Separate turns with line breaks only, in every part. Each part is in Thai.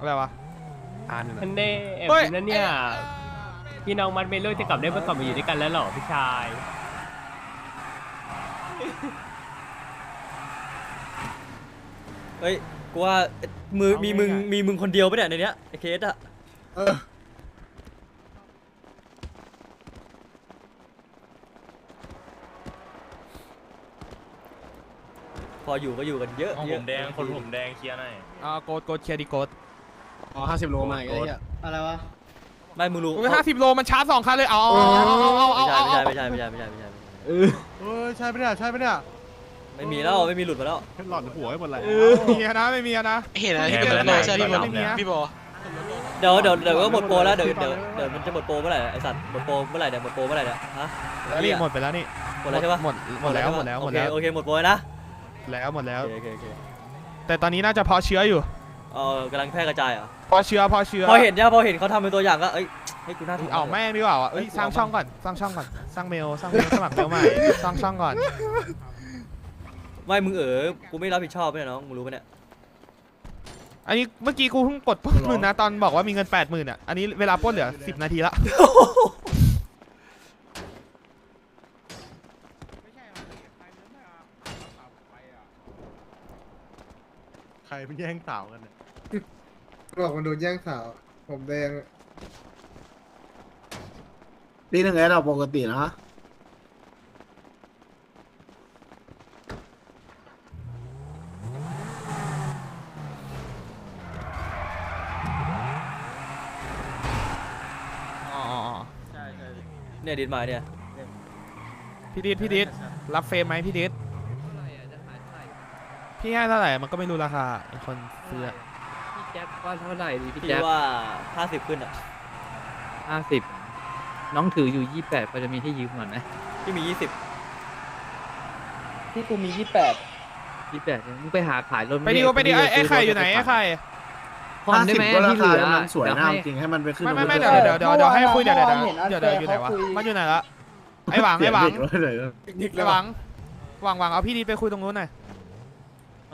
อะไรวะ
อ่านอยู่
ทั
นะ
นเน่แอบ
เฮ้ย
กินนั่นเนี่ยพี่น้องมัดเมโลจะกลับได้เมื่อกลับมาอยู่ด้วยกันแล้วเหรอพี่ชาย
เฮ้ยกูว่ามือมีมึงมีมึงคนเดียวปะเนี่ยในเนี้ยไอ้เคสอะ
เออ
พออยู่ก็อยู่กันเยอะ
ของ
เย
ผ
อะ
มแดงคนผมแดงเคลียร์หน่อย
อ่าโกดโกดเคลียร์ดีโกด
อ๋อห้าสิบโลมาอีกแล้วไอ้เหี้ย
อะไรวะ
ไม่มึงรู้
อุ้ยห้าสิบโลมันชาร์จสองคันเลยเอาเอาเอาเอาเอา
ไม่
เอา
ใช่
เอา
ไม่ใช่ไม่ใช่ไม่ใช่ไม่ใช่ไม่ใช่
เออใช่ปะเนี่ยใช่ปะเนี่ย
ไม่มีแล้วไม่มีหลุดมาแล้ว
หลอนหัวไปหมดเลย
ไม่มีอะนะไม่มีอะนะ
เห็นอะไรที่เป็นโลใช่พี่บอล
ไม่มีนะ
พี่บอล
เดี๋ยวเดี๋ยวเดี๋ยวก็หมดโปรแล้วเดี๋ยวเดี๋ยวเดี๋ยวมันจะหมดโปรเมื่อไหร่ไอสัตว์หมดโปรเมื่อไหร่เนี่ยหมดโปรเมื่อไหร่เนี่ยฮะ
นี่หมดไปแล้วนี่
หมดแล้วใช่ปะ
หมดหมดแล้วหมดแล้วหมดแล้ว
โอเคโอเคหมดโปรแล้วนะ
แล้วหมดแล้ว
โอเคโอเคโอเค
แต่ตอนนี้น่าจะเพาะเชื้ออยู่
เออกำลังแพร่กระจายเหรอะ
เพาะเชื้อเพาะเชื้อ
พอเห็นเนี่ยพอเห็นเขาทำเป็นตัวอย่างก็เอ้ยให้กูน่าทำ
เอาแม่งดีกว่าอะเอ้ยสร้างช่องก่อนสร้างช่องก่อนสร้างเมลสร้างเมลสมัครเมลใหม่สร้างช่องก่อน
ไม่มึงเออกูไม่รับผิดชอบเนี่ยน้องมึงรู้ปะเนี่ย
อันนี้เมื่อกี้กูเพิ่งกดปล้นมึงนะตอนบอกว่ามีเงินแปดหมื่นอะอันนี้เวลาปล้นเหลือสิบนาทีละ
ใครไปแย่งสาวกันเนี่ย
บอกมันโดนแย่งสาว ผมแดง
ตีหนึ่งไงเราปกตินะ
อ๋ออ๋ออ๋อ
เนี่ยดินมาเนี่ย
พี่ดิษพี่ดิษรับเฟรมไหมพี่ดิษพี่ให้เท่าไหร่มันก็ไม่รู้ราคาไอ้คนซื้ออะ
พี่ แจ๊บว่าเท่าไหร่ดีพี่
พี่
แจ๊บ
ว่าห้าสิบขึ้นอะ
ห้าสิบน้องถืออยู่ยี่แปดพอจะมีให้ยืมหน่อยไหม
พี่มียี่สิบ
ที่กูมียี่แปดยี่แปดมึงไปหาขายรถ
ไปดิวไปดิไอ้ไอ้ไข่อยู่ไหนไอ้ไข่
ผ่อนได้ไหม
ก็รา
ที่เห
คา
ลือ
มันสวย
เดี๋ยว
นะ
ให้
จริงให้มันไปขึ้น
ไม่ไม่ไม่
อา
เดี๋ยว
วุธ
เดี๋ยวเดี๋ยวเดี๋ยวให้คุยเดี๋ยวเดี๋ยวเดี๋ยวเดี๋ยวอยู่ไหนวะมันอยู่ไหนละไอ้หวัง
เสี
ไอ้
ย
หวัง
เด็กไว้เลย
ไอ้หวังหวังหวังเอาพี่ดิษไปคุยตรงนู้นหน่อย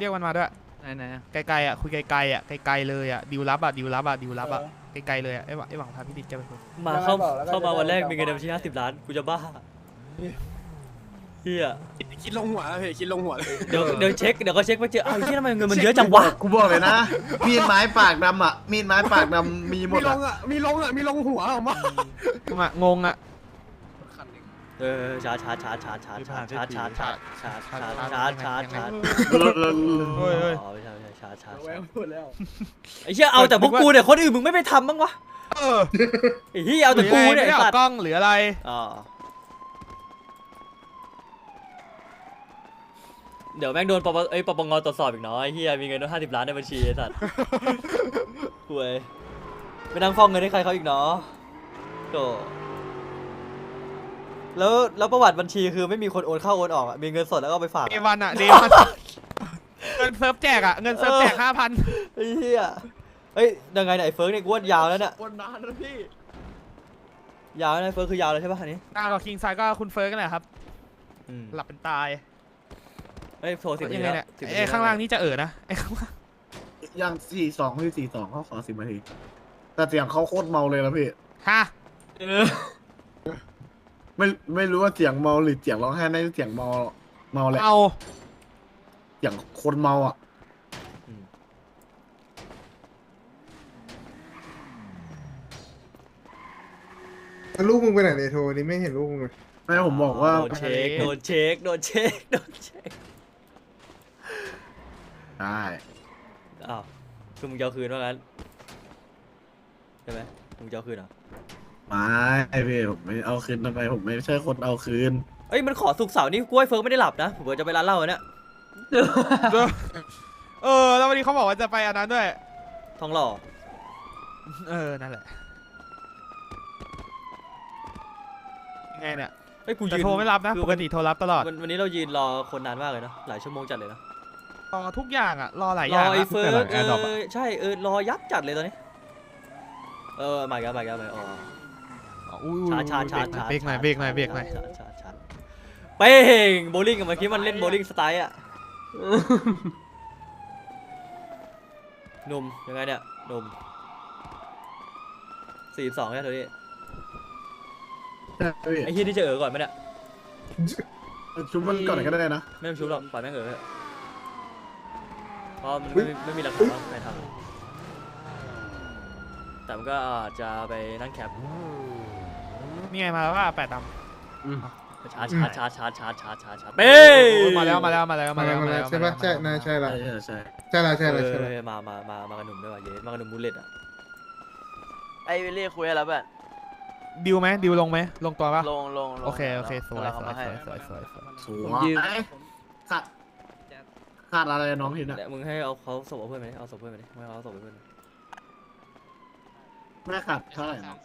เรียกมันมาด้วย
ไหนไหนอะ
ไกลๆอะคุยไกลๆอะไกลๆเลยอะดิวรับอะดิวรับอะดิวรับอะไกลๆเลยอะไอ้หวังไอ้หวังพาพี่ดิษแกไปคุย
มาเข้าเข้ามาวันแรกมีเงินในบัญชีห้าสิบล้าน กูจะบ้าเฮีย
คิดลงหัวแล้วพี่คิดลงหัวเลย
เดี๋ยวเดี๋ยวเช็คเดี๋ยวก็เช็คไปเจออ้าวเฮียทำไมเงินมันเยอะจังวะ
กูบอกเลยนะ มีดไม้ปากดำอะ มีดไม้ปากดำมีหม
มี
ด
ล
อะ
งอะมีลงอะมีลงหัวออกมา
มึงอะงงอะ
เออชาร์จชาร์จชาร์จชาร์จชาร์จชาร์จชาร์จชาร์จชาร์จชาร์จชาร์จชาร์จชาร์จชาร์จ
เฮ้ยเฮ้ย
อ๋อไม่ใช่ไม่ใช่ชาร์จชาร์จ
แววหมดแล้ว
ไอ้เหี้ยเอาแต่พวกกูเนี่ยคนอื่นมึงไม่ไปทำบ้างวะ
เออ
ไอ้เหี้ยเอาแต่กูเนี่ย
ไม่
ไอ้
ได้
สั
เอา
ตว์
กล้องหรืออะไร
อ๋อเดี๋ยวแม่งโดนปปเอ้ยปปงตรวจสอบอีกเนาะไอ้เหี้ยมีเงินห้าสิบล้านในบัญชีไอ้สัตว์ห่วยไปนั่งฟ้องเงินให้ใครเขาอีกเนาะโต แล้วแล้วประวัติบัญชีคือไม่มีคนโอนเข้าโอนออกอะมีเงินสดแล้วก็เอาไปฝาก
เด
อะ
วันอะเดวันเงินเซิร์ฟแจกอะเงินเซิร์ฟแจกห้าพัน
ไอ้เหี้ยเอ้ยยังไงเนี่ยไอ้เฟิร์กเนี่ยกูว่ายาวแล้วเนี่ย
วนนานนะพี่
ยาวแล้วนะไอ้เฟิร์กคือยาวเลยใช่ป่ะอันนี้
หน้ากับคิงไซก็คุณเฟิร์สกันแหละครับ
อืม
หลับเป็นตาย
เอ้ยโทรสิบนา
ยั
ที
งไง
แล้ว
เนี่ย
10
ไอ้ข้างล่างนี่จะเอ่อนะไอ้ข้างล่าง
ยังสี่สองพี่สี่สองเขาขอสิบนาที แต่เสียงเขาโคตรเมาเลยนะพี่
ฮะ
ไม่ไม่รู้ว่าเสียงเมาหรือเสียงร้องไห้ในเสียงเมาเมาแหละ
เอา
เสียงคนเมาอะ
แล้วลูกมึงไปไหนเนี่ยโทรนี่ไม่เห็นลูกมึงเลย
แม่ผมบอกว่า
โดนเช็คโดนเช็คโดนเช็คโดนเช็ค
ได้
อ้าวคือมึงจะเอาคืนว่างั้นใช่ไหมมึงจะเอาคืนเหรอ
ไม่พี่ผมไม่เอาคืนทำไมผมไม่ใช่คนเอาคืน
เอ้ยมันขอสุกร์เสาร์นี่กล้วยเฟิร์กไม่ได้หลับนะผมจะไปร้านเหล้าเนี่ย
เออ แล้ววันนี้เขาบอกว่าจะไปอันนั้นด้วย
ทองหล่อ
เออ นั่นแหละยังไงเนี่ย
เอ้ยกู
แต่
ยืน
โทรไม่รับนะ
คือ
ปกติโทรรับตลอด
วันวันนี้เรายืนรอคนนานมากเลยนะหลายชั่วโมงจัดเลยนะ
รอทุกอย่างอะรอหลายอ
รอย่างไอ้
อะ
เฟิร์
แต่หลั
ก
ง
เอ
แอร์ดรอปอะ
อใช่เออรอยับจัดเลยตอนนี้ เออมาอีกันมาอีกันมาอ๋อ
อ๋ ออุ้ย
ชาร์จชาร์จชาร์จชาร์จ
เบรกหน่อยเบรกหน่อยเบรกหน่อย
ชาร์จชาร์จชาร์จเป้งโบลิ่งกับเมื่อกี้มันเล่นโบลิ่งสไตล์อะหนุ่มยังไงเนี่ยหนุ่มสี่สองแค่เท่านี้
ใช่พี่
ไอ้เฮียที่จะเออก่อนไหมเนี่ย
ชุบมันก่อนก็ได้นะ
ไม่ต้องชุบหรอกปล่อยแม่งเออเถอเพราะมันไม่มีไม่มีหลักฐานว่าใครทำแต่มันก็จจะไปนั่งแคป
นี่ไงมาแล้วว่าแปดดำ
ชาร์จชาร์จชาร์จชาร์จชาร์จชาร์จชาร์จเป้
โอ้ยมาแล้วมาแล้วมาแล้ว
มา
มา
แล้
แล้วว
มาแล้วใช่ปะใช่น่าใช่ละ
ใช่ใช่
ใช่ละใช่ละใช่ละ
เออมามามามากับหนุ่มด้วยว่ะเย้มากับหนุ่มมูเลตอะ
ไอ้วิลลี่คุยอะไรแบบ
ดิวไหมดิวลงไหมลงตัวปะ
ลงลงลง
โอเคโอเคสวย
กำลัง
ส
เอา
วย
มาให้
สวยสวยสวยสวย
สว
ผม
ย
ยืม
ขาดขาดอะไรน้องเห็นอะ
เดี๋ยวมึงให้เอาเขาส่งเอาเพื่อนไปดิเอาส่งเพื่อนไปดิไม่เอาส่งไปเพื่อน
ไม่ขาดเท่าไหร่น้อง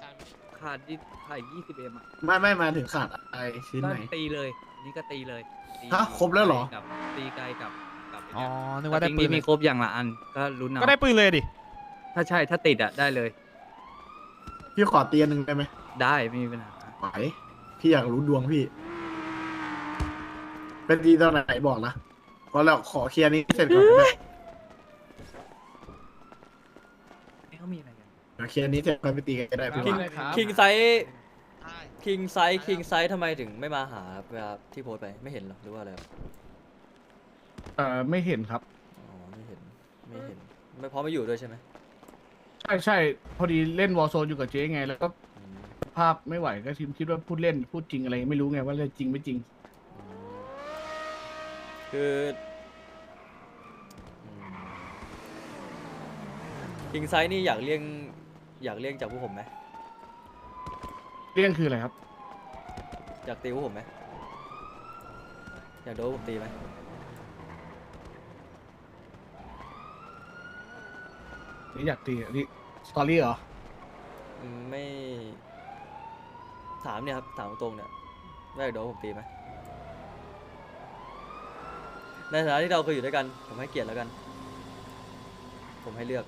ขาดยี่ขาดยี่สิบเอ็มอะ
ไม่ไม่มาถึงขาดอะไรชิ้น
ก็
ไหน
ตีเลย นี่ก็ตีเลยตี
ฮะครบแล้วเหรอ
กับตีไกลกับกับไอ๋
อ
เนี่ย
นึกว่าได้
จริง
ปืน
ๆมีครบอย่างละอันก็ลุ้นเอา
ก็ได้ปืนเลยดิ
ถ้าใช่ถ้าติดอะได้เลย
พี่ขอเตียนหนึ่งได้ไหม
ได้ไม่มีปัญหา
ไหวพี่อยากรู้ดวงพี่ เป็นดีตอนไหนบอกนะเพราะเราขอเคลียร์นี้เสร็จก่อนนะ
นี่เขามี อะไรกัน
เดี๋ยวเคลียร์นี้เสร็จค่อยไปตีกันก็ได้พี่
คิง
ว่า
คิงไซส์คิงไซส์คิงไซส์ทำไมถึงไม่มาหาเวลาที่โพสต์ไปไม่เห็นหรอหรือว่าอะไรครับ
เออไม่เห็นครับ
อ๋อไม่เห็นไม่เห็นไม่เพราะไม่อยู่ด้วยใช่ไหม
ใช่ใช่พอดีเล่นวอลโซนอยู่กับเจ๊ไง แล้วก็
อืม
ภาพไม่ไหวก็คิดว่าพูดเล่นพูดจริงอะไรไม่รู้ไงว่าเล่นจริงไม่จริง
อืมคือคิงไซส์นี่อยากเลี่ยง อยากเลี่ยงจากพวกผมไหม
เรื่องคืออะไรครับ
อยากตีพวกผมไหมอยากโดนพวกผมตีไหม
นี่อยากตีอะนี่สตอรี่เหรอ
อืมไม่ถามเนี่ยครับถามตรงๆเนี่ยว่าอยากโดนพวกผมตีไหมในฐานะที่เราเคยอยู่ด้วยกัน ผมให้เกียรติแล้วกัน ผมให้เลือก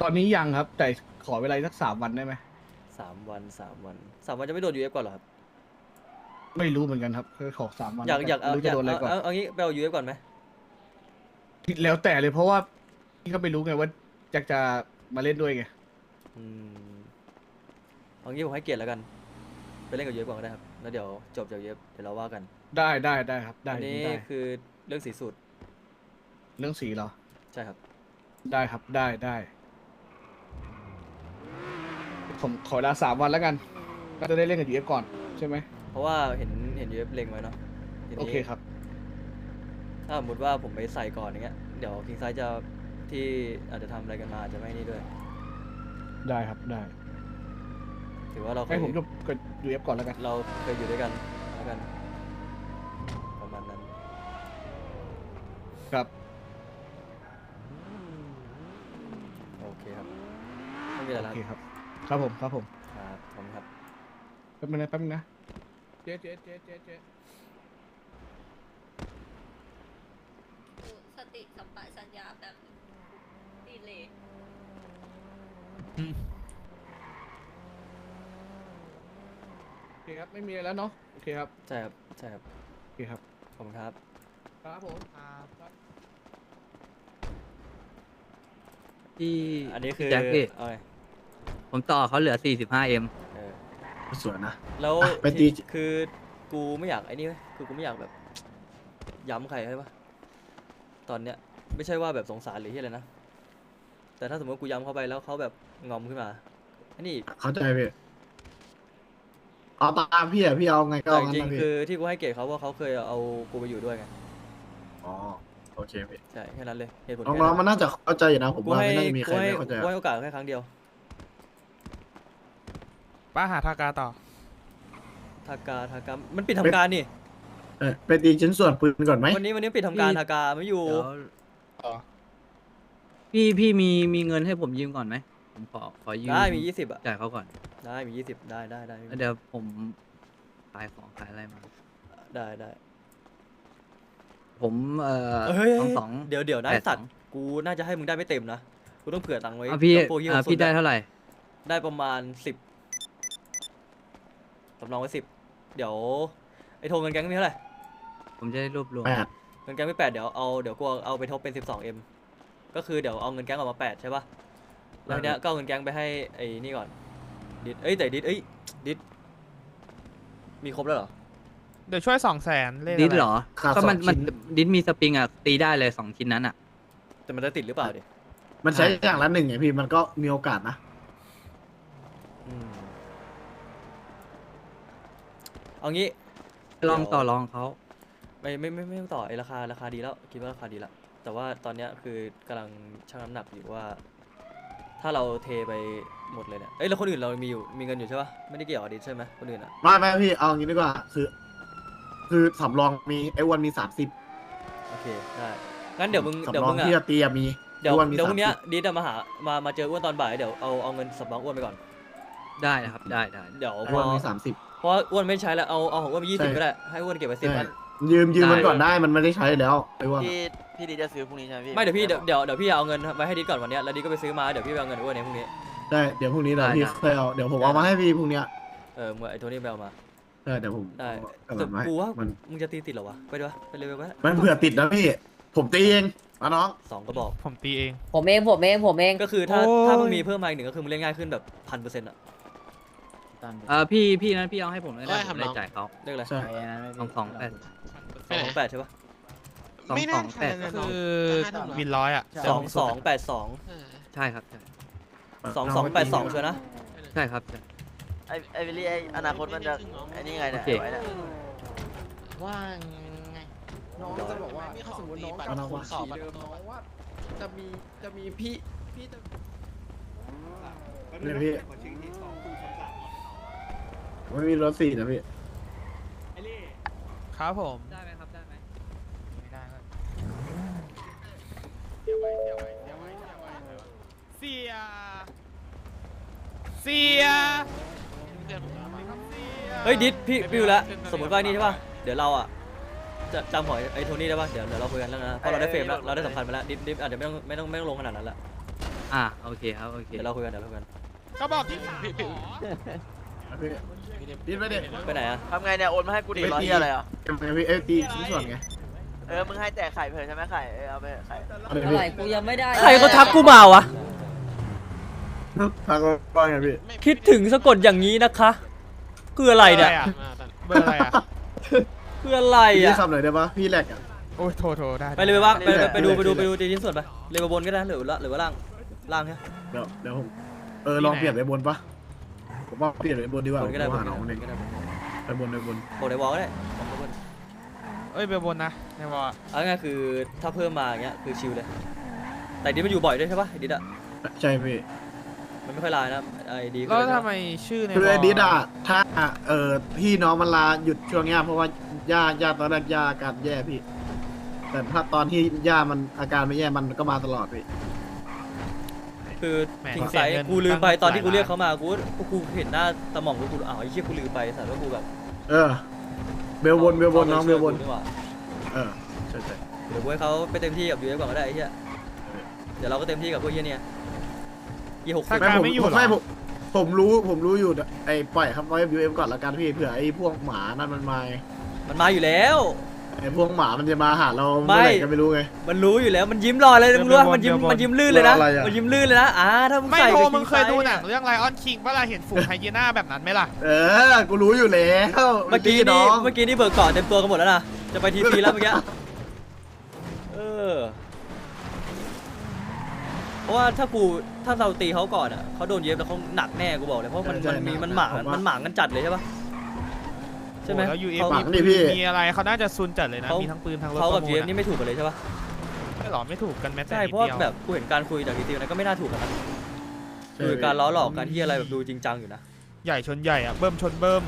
ตอนนี้ยังครับ แต่ขอเวลาสักสามวันได้ไหม
สามวันสามวันสามวันจะไม่โดนยูเอฟก่อนเหรอครับ
ไม่รู้เหมือนกันครับคือขอสามวัน
อยากอยาก
ไม่
เอา
รู้
อยาก
จะโดนอะไร
เอา
ก่อน
เอาเอางี้ไปเอายูเอฟก่อนไหม
แล้วแต่เลยเพราะว่าพี่ก็ไม่รู้ไงว่าอยากจะมาเล่นด้วยไง
อืมเอางี้ผมให้เกียรติแล้วกันไปเล่นกับยูเอฟก่อนก็ได้ครับแล้วเดี๋ยวจบจากยูเอฟเดี๋ยวเราว่ากัน
ได้ได้ได้ครับ ได้
อันนี้
ได้
คือเรื่องสีสูตร
เรื่องสีเหรอ
ใช่ครับ
ได้ครับได้ได้ ผมขอเวลาสามวันแล้วกัน ก็จะได้เล่นกับยูเอฟก่อนใช่ไหม
เพราะว่าเห็นเห็นยูเอฟเล็งไว้เนาะทีนี้
โอเคครับ
ถ้าสมมติว่าผมไปใส่ก่อนอย่างเงี้ยเดี๋ยวคิงไซจะที่อาจจะทำอะไรกันมาอาจจะไม่นี่ด้วย
ได้ครับได้
ถือว่าเราเค
ให้
ย
ผมจบกับยูเอฟก่อนแล้วกัน
เราเคยอยู่ด้วยกันแล้วกัน ประมาณนั้น
ครับ
โอเคครับ ไม่มีอะไร
โอ
แล้ว
เคครับ ครับผมครับผม
ครับผมครับ
แป๊บนึงนะแป๊บนึงนะเจ๊เจ๊เจ๊เจ๊เจ๊
สติสัมปชัญญะแบบดีเลย
โอเคครับไม่มีอะไรแล้วเนาะโอเคครับ
ใช่ครับใช่ครับ
โอเคครับ
ขอบคุณครับ
ครับผมครับครับ
ที่
อันนี้คือ
แจ็คพี่
เอาไง
ผมต่อเขาเหลือสี่สิบห้าเอ็ม
เออ
สวยนะ
แล้ว
อะไปตี
ที่คือกูไม่อยากไอ้นี่เว้ยคือกูไม่อยากแบบ ย้ำใครใช่ปะตอนเนี้ยไม่ใช่ว่าแบบสงสารหรือที่อะไรนะ แต่ถ้าสมมติกูย้ำเข้าไปแล้วเขาแบบงอมขึ้นมาอันนี้
เข้าใจพี่เอาตามพี่อะพี่เอาไงก็
แต่
เอา
จ
งั้น
ริง
นะ
ๆ
พี่
คือที่กูให้เกียรติเขาว่าเขาเคยเอากูไปอยู่ด้วยไง
อ๋อโอเคพี่
ใช่แค่นั้นเลยเหตุผล
น้
แค่
องๆมันน่าจะเข้าใจอยู่นะผม
กู
ว่า
ให้
ไม่น่าจะมีใค
กู
ร
ให้
ไม่เข้าใจ
กูให้โอกาสแค่ครั้งเดียว
ป้าหาทากาต่อ
ทากาทากามันปิดทำการนี่
เออไปตีชิ้นส่วนปืนก่อนไหม
วันนี้วันนี้ปิดทำการทากาไม่อยู่
เดี๋ยวพี่พี่มีมีเงินให้ผมยืมก่อนไหมผมขอขอยืม
ได้มียี่สิบอะ
จ่ายเขาก่อน
ได้มียี่สิบได้ได้ได้
แล้วเดี๋ยวผมขายของขายอะไรมา
ได้ได้
ผมเอ่อ
เฮ้ย
สองสอง
เดี๋ยวเดี๋ยวนะ
แป
ไอ้
ด
สัต
สอ
ว์
ง
กูน่าจะให้มึงได้ไม่เต็มนะกูต้องเผื่อตังค์ไว้
อะพี่
กับพวกเหี้ย
อะ
สุ
พี่ได้
อะ
เท่าไหร่
ได้ประมาณสิบ สำรองไว้สิบเดี๋ยวไอ้โทรเงินแก๊งมีเท่าไหร่
ผมจะได้รวบรวม
แปด
เงินแก๊งไม่แปดเดี๋ยวเอาเดี๋ยวกูเอาไปทบเป็นสิบสองเอ็มก็คือเดี๋ยวเอาเงินแก๊งออกมาแปดใช่ปะแล้วทีเนี้ยก็เอาเงินแก๊งไปให้ไอ้นี่ก่อนดิดเอ้ยแต่ดิดเอ้ยดิดมีครบแล้วเหรอ
เดี๋ยวช่วยสองแสนเล่น
ดิสเหรอ
ขาด
ก็
สอ
มัน
ง
มัน
ชิ้น
ดิสมีสปริงอะตีได้เลยสองชิ้นนั้นอะ
แต่มันจะติดหรือเปล่าดิ
มันใช้อย่างละหนึ่งไงพี่มันก็มีโอกาสนะ
เอางี้
ลองต่อรองเขา
ไม่ไม่ไม่ไม่ต้องต่อไอราคาราคาดีแล้วคิดว่าราคาดีแล้วแต่ว่าตอนเนี้ยคือกำลังชั่งน้ำหนักอยู่ว่า ถ้าเราเทไปหมดเลยเนี่ยเอ้ยแล้วคนอื่นเรามีอยู่มีเงินอยู่ใช่ปะไม่ได้เกี่ยวกับดิสใช่ไหมคนอื่นอะ
ไม่ไม่พี่เอางี้ดีกว่า คือ คือสำรองมีไอ้อ้วันมีสามสิบ
โอเคได้งั้นเดี๋ยวมึงเดี๋ยว
สำรอ
มึ
ง
งอะ
ที่จะตีอะมี
เดี๋ยว
อ้วนมี
เดี๋ยวพรุ่งเนี้ย
30
ดิสอะมาหามามาเจออ้วนตอนบ่ายเดี๋ยวเอาเอาเงินสำรองอ้วนไปก่อน
ได้นะครับ ได้ได้
เดี๋ยว
ไอ้
พอ
อ้วันมีสามสิบ
เพราะว่าอ้วนไม่ใช้แล้วเอาเอาของอ้วนไปยี่สิบ
ใช่
ก็ได้ให้อ้วนเก็บไปสิบ
ใช่
อัน
ยืมยืมมันก่อนได้มันไม่ได้ใช้แล้วไอ้อ้วัน
พี่พี่ดีจะซื้อพรุ่งนี้ใช่ไหมพี่
ไม่เดี๋ยวพี่เดี๋ยวเดี๋ยวเดี๋ยวพี่เอาเงินไว้ให้ดิสก่อนวันเนี้ยแล้วดิสก็ไปซื้อมาเดี๋ยวพี่ไปเอาเงินอ้วนในพรุ่งนี้
ได้เดี๋ยวพรุ่งนี้เดี๋ยว
ได้
พี่
ได้
เคยเอาเดี๋ยวผมเอามาให้พี่พรุ่งเนี้ย
เออเมื่อไอ้โทนี่ไปเอามา
ได้เดี๋ยวผม
ได้
เอา
แต่
กลับมาให้
กูว่า
มัน
มึงจะตีติดเหรอวะไปดีวะไปเลยไปวะ
มันเผื่อติดนะพี่ ผมตีเองมาน้อง
สองก็บอก
ผมตีเอง
ผมเองผมเองผมเอง
ก็คือถ้า
โอ้ย
ถ้ามึงมีเพิ่มมาอีกหนึ่งก็คือมึงเล่นง่ายขึ้นแบบพันเปอร์เซ็นต์อะ
เออพี่พี่นั้นพี่เอาให้ผมเลย
ได้
นะ
ครั
ผ
บ
มเลย
น้อง
จ่ายเขา
เรียกอะไร
ใช่
สองสองแปด
สองแปดใช่ปะ
สอง
ไม่
ส
น่า
องแปด
ขนาดนั้น
คือ
ห้าทุ่มเหรอ
วินร้อยอะ
สองสองแปดสอง
เออ
ใช่ครับใช่
สองสองแปดสองชัวร์นะ
ใช่ครับใช่
ไอไอวิลลี่ไออนาคตมันจะไอนี่ไงเนี่ย
โอเค
ไว้เนี่ย
ว่าไง
น้องจะบอกว่า
มีข
ถ้า
อง
สมมติ
ดี
น้อง
บัต
กลับ
ร
มา
คูณสอบบัตร
เดิมน้องว่าจะมีจะมีพี่พี่จะ
เนี่ยพี่ ไม่มีรถสี่นะพี่
ครับผม
ได้ไหมครับ ได้ไหม
ไม่ได้ก็เสียไว้เสียไว้เสียไว้เสียไว้เสียเสีย
เพื่อนผมเอามา
เสีย
เฮ้ยดิสพี่
ไม่
พี่รู้แล้ว
ไม่เป็นไร
สมมติว่านี่ใช่ปะเดี๋ยวเราอะจะจำหอยไอ้โทนี่ได้ปะเดี๋ยวเดี๋ยวเราคุยกันแล้วนะ เพราะเราได้เฟรมแล้ว เราได้สำคัญไปแล้ว ดิสดิสอาจจะไม่ต้องไม่ต้องไม่ต้องลงขนาดนั้นละ
อ่าโอเคครับ โอเค
เดี๋ยวเราคุยกันเดี๋ยวเราคุยกัน
ก็บอกที่สาม
พี่พี่
หรอ
พี่ดิไปดิ
ไปไหนอะ
ทำไงเนี่ยโอนมาให้กูดี
ไม่
ร้อย
ตี
เหียอะไรอะ
เอ็มพี่เอยตีชิ้นส่วนไง
เออมึงให้แต่ไข่เพิ่ใช่ไหมไข่เออเอาไปไข่
เอาเลย
เท่า
พี่
ไหร่กูยังไม่ได้
ใครเขาทักกูมาวะ
ทางก็ว่าไงพี่
คิดถึงสะกดอย่างนี้นะคะ คืออะไรเนี่ย
อะ
มาตอน
เบอร์อะไรอะ
คืออะไร
พี่
อะ
ทำหน่อยได้ปะพี่แหลกอะ
โอ้ยโทรโทรได้
ไปเลยไปว่าไปไปไปดู
ไป
ดูไปดูตีชิ้นส่วนไปเลยมาบนก็ได้หรือว่าหรือว่าล่างล่างใช่ไหม
เดี๋ยวเดี๋ยวผมเออลองเปลี่ยนไปบนปะ ผมว่าเปลี่ยนไปบนดีกว่า
บ
ผม
นก็ได้บ
หานน้อง
ก็
เอ
ได้
ง
ก็ได้
ไปบนไปบน
โบในวอลก็ได้บอกไปบน
เอ้ยเบอร์บนนะในวอล
เอาง่ายๆคือถ้าเพิ่มมาอย่างเงี้ยคือชิลเลย แต่ดิสมันอยู่บ่อยด้วยใช่ปะไอ้ดิสอะ
ใช่พี่
มันไม่ค่อยลายนะไอ้ดี
แล้วทำไมชื่อใน
คือ
วอ
ไอ้
ล
ดิสอะถ้าเออพี่น้องมันลาหยุดช่วงเนี้ยเพราะว่าย่าย่าตอนแรกย่าอาการแย่พี่ แต่ถ้าตอนที่ย่ามันอาการไม่แย่มันก็มาตลอดพี่
คือ
แหม
ทิ้ง
เสี
ไซ
ย
ส์
เงิน
กูลืมไป
ตั้ง
ตอนที่กู
หลาย
เรียก
ล้าน
เขามากูกูกูเห็นหน้าตะหม่อมกูกูอ้าวไอ้เชี่ยกูลืมไปสัตว์ว่ากูแบบ
เออเบลบนเบลบนน้องเบลบน
ดีกว่า
เออใช่ใช่
เดี๋ยวกูให้เขาไปเต็มที่กับยูเอฟก่อนก็ได้ไอ้เหี้ยเดี๋ยวเราก็เต็มที่กับพวกเหี้ยเนี่ยยี่หก
ถ้า
สิบ
การ
ผม
ไม่อยู่เหรอ
ไม่ผมผมรู้ผมรู้อยู่ไอ้ปล่อยครับไว้ยูเอ็มก่อนละกันพี่เผื่อไอ้พวกหมานั่นมันมา
มันมาอยู่แล้ว
ไอ้พวกหมามันจะมาหาเรา
ไม่
เมื่อไหร่ก็ไม่รู้ไง
มันรู้อยู่แล้วมันยิ้มรอเลยมึงรู้ว่ามันยิ้มมันยิ้มลื่นเลยนะ
รออะไรอะ
มันยิ้มลื่นเลยนะอ่าถ้ามึง
ไม่
ใส่
โทร
กับ
มึงเคยดูหนัง
คิงไซส์
เรื่องไลออนคิงปะล่ะเห็นฝูงไฮยีน่าแบบนั้นไหมล่ะ
เออ กูรู้อยู่แล้ว
เมื่อกี้
น้
นี่
อง
เมื่อกี้นี่เบิกเกาะเต็มตัวกันหมดแล้วนะจะไปทีซีแล้วเมื่อกี้เออเพราะว่าถ้ากูถ้าเราตีเขาก่อนอะเขาโดนเย็บแล้วเขาหนักแน่กูบอกเลยเพราะมันมันมีมันหมามันหมากันจัดเลยใช่ปะ ใช่ไหม
โอ้แล้วยูเอฟ
เขา
หมักนี่พี่
มีอะไรเขาน่าจะซุนจัดเลยนะ
เขา
มีทั้งปืนทั้งรถ
เขา
ป
กับ
ระมู
เย็
ล
บนี่ไม่ถูกกันเลยใช่ปะ
ไม่หรอไม่ถูกกันแม้แต่
ใช่
นิด
เพราะว่า
เดียว
แบบกูเห็นการคุยจากทีซีนั้นก็ไม่น่าถูกกันนะคือการล้อหลอกการที่อะไรแบบดูจริงจังอยู่นะ
ใหญ่ชนใหญ่อะเบิ่มชนเบิ่ม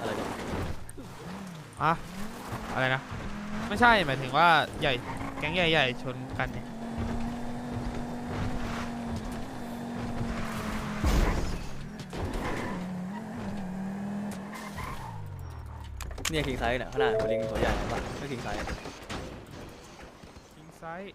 อะไรเนี่ย
อะอะไรนะ ไม่ใช่หมายถึงว่าใหญ่แก๊งใหญ่ๆชนกันเนี่ย
เนี่ยคิงไซส์เนี่ยขนาดหัวลิงตัวใหญ่เห็นปะไม่คิงไซส์
คิงไซส์